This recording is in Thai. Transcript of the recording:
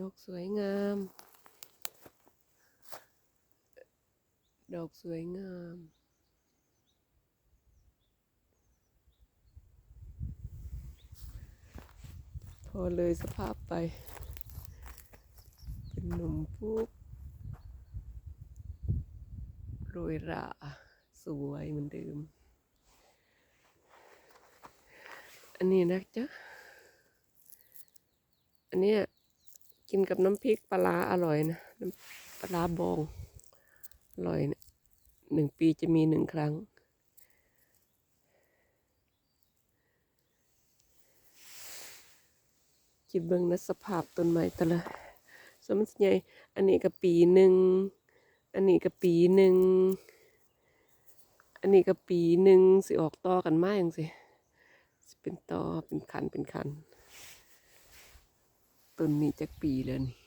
ดอกสวยงาม ดอกสวยงาม พอเลยสภาพไป เป็นหนุ่มปุ๊บโรยราสวยเหมือนเดิม อันนี้นะจ๊ะ อันเนี้ย กินกับน้ำพริกปลาอร่อยนะน้ำปลาบองอร่อยนะหนึ่งปีจะมีหนึ่งครั้งคิดเบิ่งนะสภาพต้นไม้แต่ละสมมติใหญ่อันนี้ก็ปีหนึ่ง อันนี้ก็ปีหนึ่ง อันนี้ก็ปีหนึ่งสิออกต่อกันมาอย่างสิเป็นต่อเป็นคันเป็นคัน ต้นนี้จากปีแล้วนี่